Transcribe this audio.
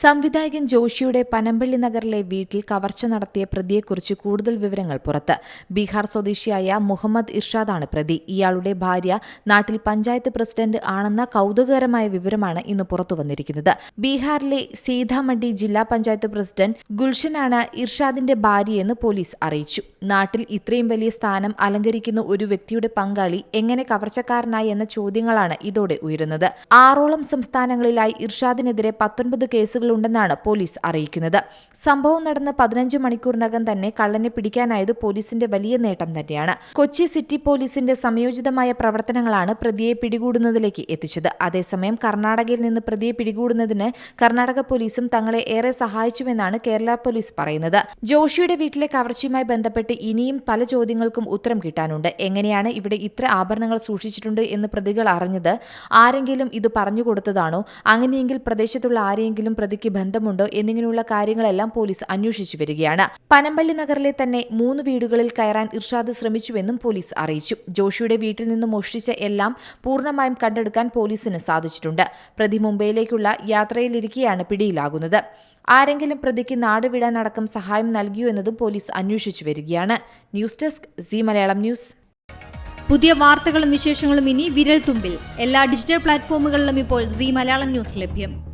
സംവിധായകൻ ജോഷിയുടെ പനമ്പള്ളി നഗറിലെ വീട്ടിൽ കവർച്ച നടത്തിയ പ്രതിയെക്കുറിച്ച് കൂടുതൽ വിവരങ്ങൾ പുറത്ത്. ബീഹാർ സ്വദേശിയായ മുഹമ്മദ് ഇർഷാദാണ് പ്രതി. ഇയാളുടെ ഭാര്യ നാട്ടിൽ പഞ്ചായത്ത് പ്രസിഡന്റ് ആണെന്ന കൗതുകകരമായ വിവരമാണ് ഇന്ന് പുറത്തുവന്നിരിക്കുന്നത് ബീഹാറിലെ സീതാമണ്ഡി ജില്ലാ പഞ്ചായത്ത് പ്രസിഡന്റ് ഗുൽഷനാണ് ഇർഷാദിന്റെ ഭാര്യയെന്ന് പോലീസ് അറിയിച്ചു. നാട്ടിൽ ഇത്രയും വലിയ സ്ഥാനം അലങ്കരിക്കുന്ന ഒരു വ്യക്തിയുടെ പങ്കാളി എങ്ങനെ കവർച്ചക്കാരനായി എന്ന ചോദ്യങ്ങളാണ് ഇതോടെ ഉയരുന്നത്. ആറോളം സംസ്ഥാനങ്ങളിലായി ഇർഷാദിനെതിരെ പത്തൊൻപത് കേസുകളുണ്ടെന്നാണ് പോലീസ് അറിയിക്കുന്നത്. സംഭവം നടന്ന് പതിനഞ്ച് മണിക്കൂറിനകം തന്നെ കള്ളനെ പിടിക്കാനായത് പോലീസിന്റെ വലിയ നേട്ടം തന്നെയാണ്. കൊച്ചി സിറ്റി പോലീസിന്റെ സംയോജിതമായ പ്രവർത്തനങ്ങളാണ് പ്രതിയെ പിടികൂടുന്നതിലേക്ക് എത്തിച്ചത്. അതേസമയം കർണാടകയിൽ നിന്ന് പ്രതിയെ പിടികൂടുന്നതിന് കർണാടക പോലീസും തങ്ങളെ ഏറെ സഹായിച്ചുവെന്നാണ് കേരള പോലീസ് പറയുന്നത്. ജോഷിയുടെ വീട്ടിലെ കവർച്ചയുമായി ബന്ധപ്പെട്ട് ഇനിയും പല ചോദ്യങ്ങൾക്കും ഉത്തരം കിട്ടാനുണ്ട്. എങ്ങനെയാണ് ഇവിടെ ഇത്ര ആഭരണങ്ങൾ സൂക്ഷിച്ചിട്ടുണ്ട് എന്ന് പ്രതികൾ അറിഞ്ഞത്? ആരെങ്കിലും ഇത് പറഞ്ഞു കൊടുത്തതാണോ? അങ്ങനെയെങ്കിൽ പ്രദേശത്തുള്ള ആരെയെങ്കിലും പ്രതിക്ക് ബന്ധമുണ്ടോ എന്നിങ്ങനെയുള്ള കാര്യങ്ങളെല്ലാം പോലീസ് അന്വേഷിച്ചു വരികയാണ്. പനമ്പള്ളി നഗറിലെ തന്നെ മൂന്ന് വീടുകളിൽ കയറാൻ ഇർഷാദ് ശ്രമിച്ചുവെന്നും പോലീസ് അറിയിച്ചു. ജോഷിയുടെ വീട്ടിൽ നിന്ന് മോഷ്ടിച്ച എല്ലാം പൂർണമായും കണ്ടെടുക്കാൻ പോലീസിന് സാധിച്ചിട്ടുണ്ട്. പ്രതി മുംബൈയിലേക്കുള്ള യാത്രയിലിരിക്കെയാണ് പിടിയിലാകുന്നത്. ആരെങ്കിലും പ്രതിക്ക് നാട് വിടാനടക്കം സഹായം നൽകിയോ എന്നതും പോലീസ് അന്വേഷിച്ചു വരികയാണ്. News desk C Malayalam news. പുതിയ വാർത്തകളും വിശേഷങ്ങളും ഇനി വിരൽ തുമ്പിൽ. എല്ലാ ഡിജിറ്റൽ പ്ലാറ്റ്ഫോമുകളിലും ഇപ്പോൾ സി മലയാളം ന്യൂസ് ലഭ്യം.